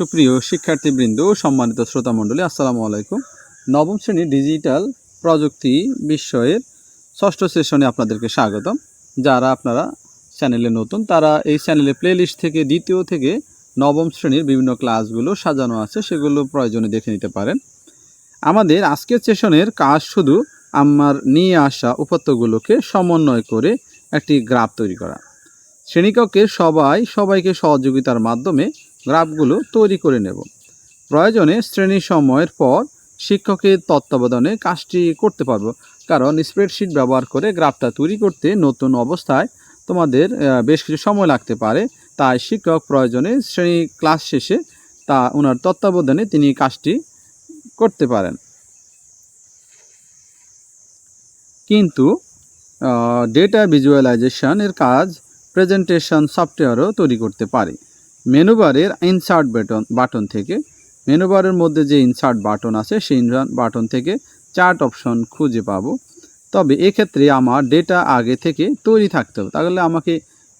সুপ্রিয় শিক্ষার্থীবৃন্দ, সম্মানিত শ্রোতামণ্ডলী, আসসালামু আলাইকুম। নবম শ্রেণির ডিজিটাল প্রযুক্তি বিষয়ের ষষ্ঠ সেশনে আপনাদেরকে স্বাগতম। যারা আপনারা চ্যানেলে নতুন, তারা এই চ্যানেলে প্লেলিস্ট থেকে, দ্বিতীয় থেকে নবম শ্রেণির বিভিন্ন ক্লাসগুলো সাজানো আছে, সেগুলো প্রয়োজনে দেখে নিতে পারেন। আমাদের আজকের সেশনের কাজ শুধু আমার নিয়ে আসা উপাত্তগুলোকে সমন্বয় করে একটি গ্রাফ তৈরি করা। শ্রেণীকক্ষের সবাই সবাইকে সহযোগিতার মাধ্যমে গ্রাফগুলো তৈরি করে নেব। প্রয়োজনে শ্রেণি সময়ের পর শিক্ষকের তত্ত্বাবধানে কাজটি করতে পারব, কারণ স্প্রেডশিট ব্যবহার করে গ্রাফটা তৈরি করতে নতুন অবস্থায় তোমাদের বেশ কিছু সময় লাগতে পারে। তাই শিক্ষক প্রয়োজনে শ্রেণি ক্লাস শেষে তা ওনার তত্ত্বাবধানে তিনি কাজটি করতে পারেন। কিন্তু ডেটা ভিজুয়ালাইজেশন এর কাজ প্রেজেন্টেশন সফটওয়্যারও তৈরি করতে পারে। মেনু বারের ইনসার্ট বাটন বাটন থেকে মেনু বারের মধ্যে যে ইনসার্ট বাটন আছে, সেই ইনসার্ট বাটন থেকে চার্ট অপশন খুঁজে পাবো। তবে এক্ষেত্রে আমার ডেটা আগে থেকে তৈরি থাকতে হবে। তাহলে আমাকে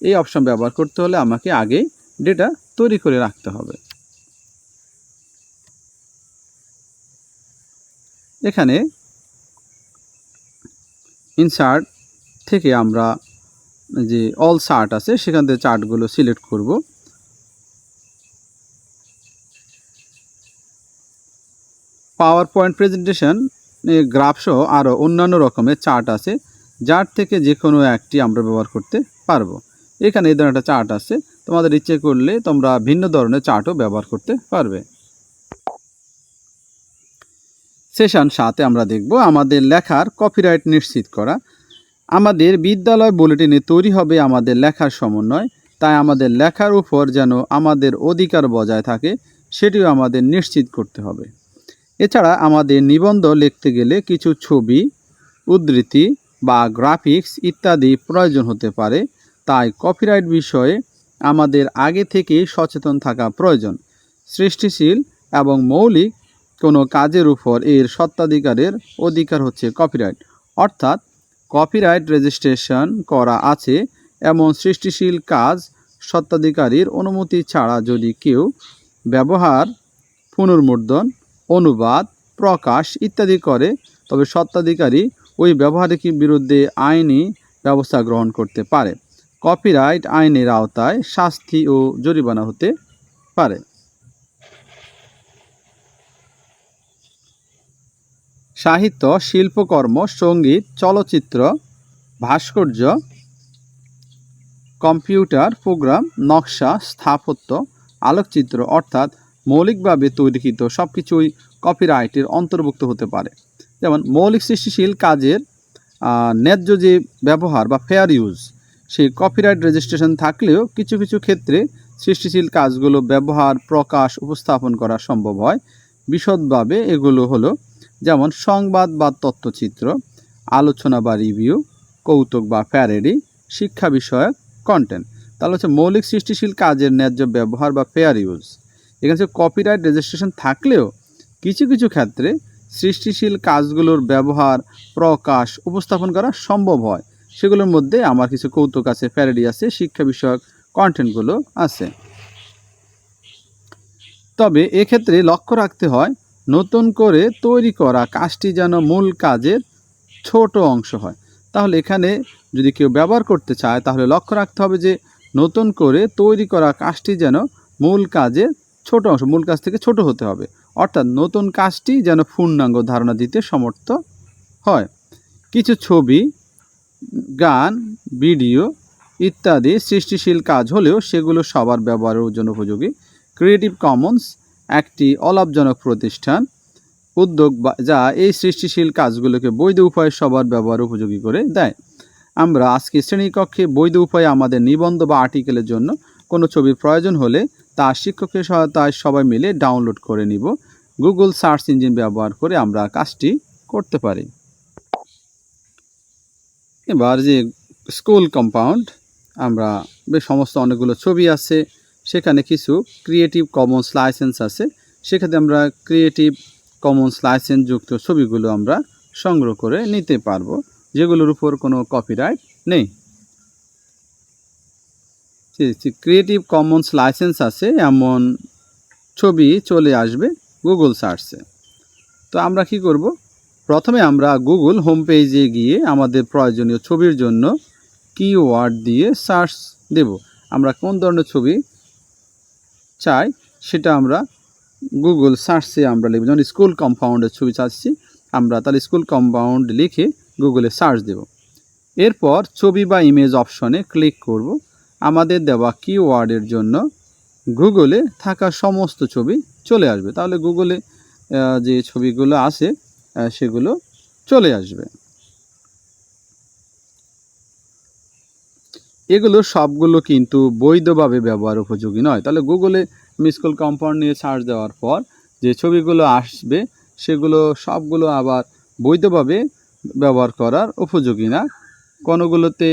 এই অপশন ব্যবহার করতে হলে আমাকে আগে ডেটা তৈরি করে রাখতে হবে। এখানে ইনসার্ট থেকে আমরা যে অল চার্ট আছে, সেখান থেকে চার্টগুলো সিলেক্ট করব। পাওয়ার পয়েন্ট প্রেজেন্টেশন গ্রাফ সহ আরও অন্যান্য রকমের চার্ট আছে, যার থেকে যে কোনো একটি আমরা ব্যবহার করতে পারব। এখানে এই ধরনের একটা চার্ট আছে, তোমাদের ইচ্ছে করলে তোমরা ভিন্ন ধরনের চার্টও ব্যবহার করতে পারবে। সেশন সাথে আমরা দেখব আমাদের লেখার কপিরাইট নিশ্চিত করা। আমাদের বিদ্যালয় বুলেটিনে তৈরি হবে আমাদের লেখার সমন্বয়, তাই আমাদের লেখার উপর যেন আমাদের অধিকার বজায় থাকে, সেটিও আমাদের নিশ্চিত করতে হবে। এছাড়া আমাদের নিবন্ধ লিখতে গেলে কিছু ছবি, উদ্ধৃতি বা গ্রাফিক্স ইত্যাদি প্রয়োজন হতে পারে। তাই কপিরাইট বিষয়ে আমাদের আগে থেকেই সচেতন থাকা প্রয়োজন। সৃষ্টিশীল এবং মৌলিক কোনো কাজের উপর এর সত্ত্বাধিকারের অধিকার হচ্ছে কপিরাইট অর্থাৎ কপিরাইট রেজিস্ট্রেশন করা আছে এমন সৃষ্টিশীল কাজ সত্ত্বাধিকারীর অনুমতি ছাড়া যদি কেউ ব্যবহার, পুনর্মুদ্রণ অনুবাদ, প্রকাশ ইত্যাদি করে, তবে সত্ত্বাধিকারী ওই ব্যবহারিকের বিরুদ্ধে আইনি ব্যবস্থা গ্রহণ করতে পারে। কপিরাইট আইনের আওতায় শাস্তি ও জরিমানা হতে পারে। সাহিত্য, শিল্পকর্ম, সংগীত, চলচ্চিত্র, ভাস্কর্য, কম্পিউটার, প্রোগ্রাম, নকশা, স্থাপত্য, আলোকচিত্র অর্থাৎ মৌলিকভাবে তৈরিকৃত সব কিছুই কপিরাইটের অন্তর্ভুক্ত হতে পারে। যেমন, মৌলিক সৃষ্টিশীল কাজের ন্যায্য যে ব্যবহার বা ফেয়ার ইউজ সেই কপিরাইট রেজিস্ট্রেশন থাকলেও কিছু কিছু ক্ষেত্রে সৃষ্টিশীল কাজগুলো ব্যবহার, প্রকাশ, উপস্থাপন করা সম্ভব হয়। বিশদভাবে এগুলো হলো, যেমন, সংবাদ বা তথ্যচিত্র, আলোচনা বা রিভিউ কৌতুক বা প্যারেডি শিক্ষা বিষয়ক কন্টেন্ট তাহলে হচ্ছে মৌলিক সৃষ্টিশীল কাজের ন্যায্য ব্যবহার বা ফেয়ার ইউজ এখানে কপিরাইট রেজিস্ট্রেশন থাকলেও কিছু কিছু ক্ষেত্রে সৃষ্টিশীল কাজগুলোর ব্যবহার, প্রকাশ, উপস্থাপন করা সম্ভব হয়। সেগুলোর মধ্যে আমার কিছু কৌতুক আছে প্যারেডি আছে, শিক্ষা বিষয়ক কন্টেন্টগুলো আছে। তবে এক্ষেত্রে লক্ষ্য রাখতে হয়, নতুন করে তৈরি করা কাজটি যেন মূল কাজের ছোট অংশ হয়। তাহলে এখানে যদি কেউ ব্যবহার করতে চায়, তাহলে লক্ষ্য রাখতে হবে যে নতুন করে তৈরি করা কাজটি যেন মূল কাজের ছোট অংশ, মূল কাজ থেকে ছোট হতে হবে। অর্থাৎ নতুন কাজটি যেন পূর্ণাঙ্গ ধারণা দিতে সমর্থ হয়। কিছু ছবি, গান, ভিডিও ইত্যাদি সৃষ্টিশীল কাজ হলেও সেগুলো সবার ব্যবহারের জন্য উপযোগী। ক্রিয়েটিভ কমন্স একটি অলাভজনক প্রতিষ্ঠান, উদ্যোগ যা এই সৃষ্টিশীল কাজগুলোকে বৈধ উপায়ে সবার ব্যবহার উপযোগী করে দেয়। আমরা আজকে শ্রেণীকক্ষে বৈধ উপায়ে আমাদের নিবন্ধ বা আর্টিকেলের জন্য কোনো ছবির প্রয়োজন হলে তা শিক্ষকের সহায়তায় সবাই মিলে ডাউনলোড করে নিব। গুগল সার্চ ইঞ্জিন ব্যবহার করে আমরা কাজটি করতে পারি। এবার যে স্কুল কম্পাউন্ড আমরা বেশ সমস্ত অনেকগুলো ছবি আছে, সেখানে কিছু ক্রিয়েটিভ কমন্স লাইসেন্স আছে। সেখানে আমরা ক্রিয়েটিভ কমন্স লাইসেন্স যুক্ত ছবিগুলো আমরা সংগ্রহ করে নিতে পারব, যেগুলোর উপর কোনো কপিরাইট নেই। ক্রিয়েটিভ কমন্স লাইসেন্স আছে, এমন ছবি চলে আসবে গুগল সার্চে তো আমরা কি করব? প্রথমে আমরা গুগল হোম পেজে গিয়ে আমাদের প্রয়োজনীয় ছবির জন্য কিওয়ার্ড দিয়ে সার্চ দেব। আমরা কোন ধরনের ছবি চাই সেটা আমরা গুগল সার্চে আমরা লিখব। যেমন স্কুল কম্পাউন্ডের ছবি চাচ্ছি, আমরা তাহলে স্কুল কম্পাউন্ড লিখে গুগলে সার্চ দেব। এরপর ছবি বা ইমেজ অপশনে ক্লিক করব। আমাদের দেওয়া কিওয়ার্ডের জন্য গুগলে থাকা সমস্ত ছবি চলে আসবে। তাহলে গুগলে যে ছবিগুলো আছে সেগুলো চলে আসবে। এগুলো সবগুলো কিন্তু বৈধভাবে ব্যবহার উপযোগী নয়। তাহলে গুগলে মিসকুল কম্পাউন্ড নিয়ে সার্চ দেওয়ার পর যে ছবিগুলো আসবে, সেগুলো সবগুলো আবার বৈধভাবে ব্যবহার করার উপযোগী না। কোনোগুলোতে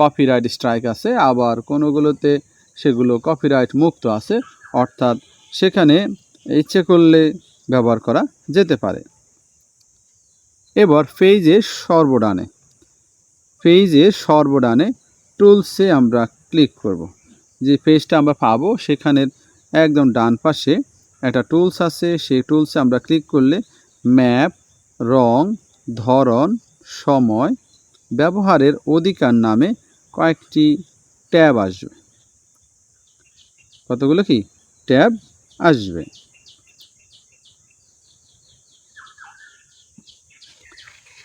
কপিরাইট স্ট্রাইক আছে, আবার কোনোগুলোতে সেগুলো কপিরাইট মুক্ত আছে, অর্থাৎ সেখানে ইচ্ছে করলে ব্যবহার করা যেতে পারে। এবার পেজের সর্বডানে পেজের সর্বডানে টুলসে আমরা ক্লিক করব। যে পেজটা আমরা পাবো, সেখানের একদম ডান পাশে একটা টুলস আছে, সেই টুলসে আমরা ক্লিক করলে ম্যাপ রং, ধরন, সময়, ব্যবহারের অধিকার নামে কয়েকটি ট্যাব আসবে। কতগুলো কি? ট্যাব আসবে।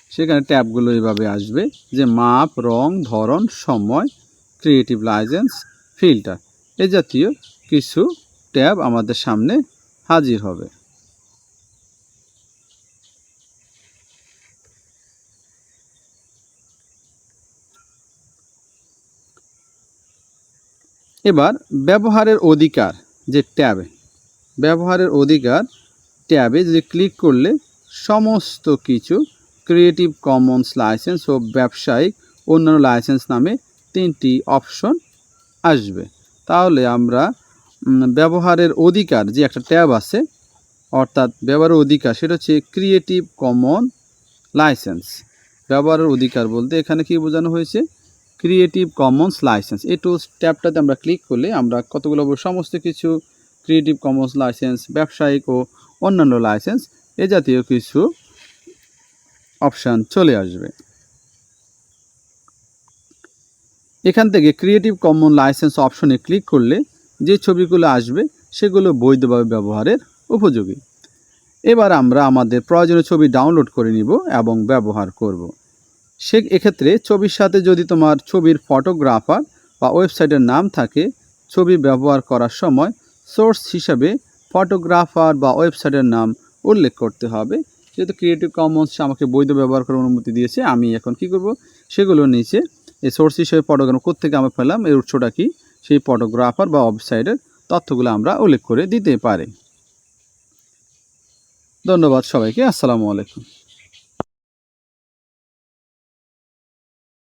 সেখানে ট্যাবগুলো এইভাবে আসবে যে মাপ, রং, ধরন, সময় ক্রিয়েটিভ লাইসেন্স ফিল্টার এ জাতীয় কিছু ট্যাব আমাদের সামনে হাজির হবে। এবার ব্যবহারের অধিকার যে ট্যাবে, ব্যবহারের অধিকার ট্যাবে যদি ক্লিক করলে সমস্ত কিছু ক্রিয়েটিভ কমন্স লাইসেন্স ও ব্যবসায়িক অন্যান্য লাইসেন্স নামে তিনটি অপশন আসবে। তাহলে আমরা ব্যবহারের অধিকার যে একটা ট্যাব আছে, অর্থাৎ ব্যবহারের অধিকার সেটা হচ্ছে ক্রিয়েটিভ কমন লাইসেন্স ব্যবহারের অধিকার বলতে এখানে কি বোঝানো হয়েছে? ক্রিয়েটিভ কমন্স লাইসেন্স এই টুলস ট্যাবটাতে আমরা ক্লিক করলে আমরা কতগুলো সমস্ত কিছু ক্রিয়েটিভ কমন্স লাইসেন্স ব্যবসায়িক ও অন্যান্য লাইসেন্স এ জাতীয় কিছু অপশান চলে আসবে। এখান থেকে ক্রিয়েটিভ কমন লাইসেন্স অপশনে ক্লিক করলে যে ছবিগুলো আসবে, সেগুলো বৈধভাবে ব্যবহারের উপযোগী। এবার আমরা আমাদের প্রয়োজনীয় ছবি ডাউনলোড করে নিব এবং ব্যবহার করব। সে এক্ষেত্রে ছবির সাথে যদি তোমার ছবির ফটোগ্রাফার বা ওয়েবসাইটের নাম থাকে, ছবি ব্যবহার করার সময় সোর্স হিসাবে ফটোগ্রাফার বা ওয়েবসাইটের নাম উল্লেখ করতে হবে। যেহেতু ক্রিয়েটিভ কমন্স আমাকে বৈধ ব্যবহার করার অনুমতি দিয়েছে, আমি এখন কি করব? সেগুলো নিচে এই সোর্স হিসেবে ফটোগ্রাফ কোথেকে আমরা পেলাম, এর উৎসটা কি? সেই ফটোগ্রাফার বা ওয়েবসাইটের তথ্যগুলো আমরা উল্লেখ করে দিতে পারি। ধন্যবাদ সবাইকে, আসসালামু আলাইকুম।